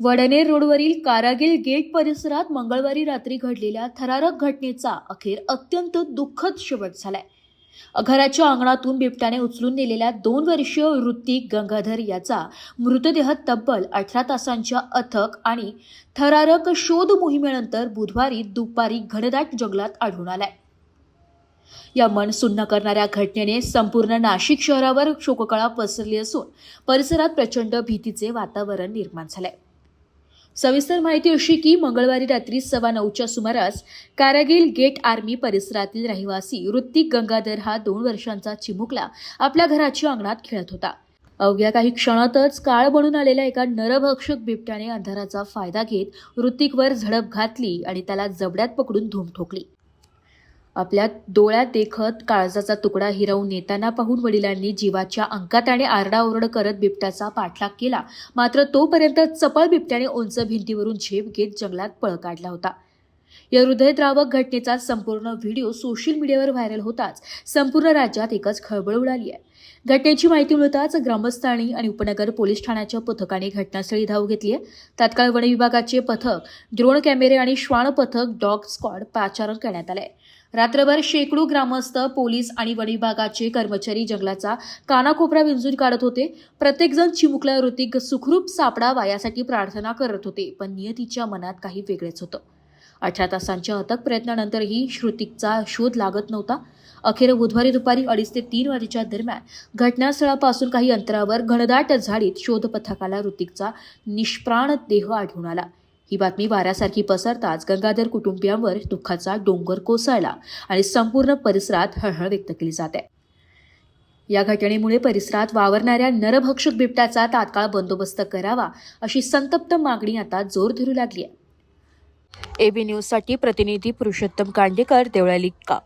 वडनेर रोडवरील कारागिल गेट परिसरात मंगळवारी रात्री घडलेल्या थरारक घटनेचा अखेर अत्यंत दुःखद शेवट झालाय. घराच्या अंगणातून बिबट्याने उचलून नेलेल्या दोन वर्षीय ऋतिक गंगाधर याचा मृतदेह तब्बल अठरा तासांच्या अथक आणि थरारक शोध मोहिमेनंतर बुधवारी दुपारी घनदाट जंगलात आढळून आलाय. या मन सुन्न करणाऱ्या घटनेने संपूर्ण नाशिक शहरावर शोककळा पसरली असून परिसरात प्रचंड भीतीचे वातावरण निर्माण झालंय. सविस्तर माहिती अशी की मंगळवारी रात्री सव्वा नऊच्या सुमारास कारागिल गेट आर्मी परिसरातील रहिवासी ऋत्विक गंगाधर हा दोन वर्षांचा चिमुकला आपल्या घराच्या अंगणात खेळत होता. अवघ्या काही क्षणातच काळ बनून आलेल्या एका नरभक्षक बिबट्याने अंधाराचा फायदा घेत ऋतिकवर झडप घातली आणि त्याला जबड्यात पकडून धूम ठोकली. आपल्या डोळ्यात देखत काळजाचा तुकडा हिरावून नेताना पाहून वडिलांनी जीवाच्या अंकात आणि आरडाओरड करत बिबट्याचा पाठलाग केला. मात्र तोपर्यंत चपळ बिबट्याने उंच भिंतीवरून झेप घेत जंगलात पळ काढला होता. या हृदयद्रावक घटनेचा संपूर्ण व्हिडिओ सोशल मीडियावर व्हायरल होताच संपूर्ण राज्यात एकच खळबळ उडाली आहे. घटनेची माहिती मिळताच ग्रामस्थांनी आणि उपनगर पोलीस ठाण्याच्या पथकाने घटनास्थळी धाव घेतली आहे. तात्काळ वन विभागाचे पथक ड्रोन कॅमेरे आणि श्वान पथक डॉग स्क्वॉड पाचारण करण्यात आलं आहे रात्रभर शेकडो ग्रामस्थ पोलीस आणि वनविभागाचे कर्मचारी जंगलाचा कानाकोपरा विंजून काढत होते. प्रत्येकजण चिमुकला ऋतिक सुखरूप सापडावा यासाठी प्रार्थना करत होते पण नियतीच्या मनात काही वेगळेच होतं. अठरा तासांच्या अथक प्रयत्नानंतरही श्रुतिकचा शोध लागत नव्हता. अखेर बुधवारी दुपारी अडीच ते तीन वाजेच्या दरम्यान घटनास्थळापासून काही अंतरावर घनदाट झाडीत शोध पथकाला ऋतिकचा निष्प्राण देह आढळून आला. ही बातमी वाऱ्यासारखी पसरताच गंगाधर कुटुंबियांवर दुःखाचा डोंगर कोसळला आणि संपूर्ण परिसरात हळहळ व्यक्त केली जाते. या घटनेमुळे परिसरात वावरणाऱ्या नरभक्षक बिबट्याचा तात्काळ बंदोबस्त करावा अशी संतप्त मागणी आता जोर धरू लागली आहे. एबी न्यूजसाठी प्रतिनिधी पुरुषोत्तम कांडेकर देवळाली का?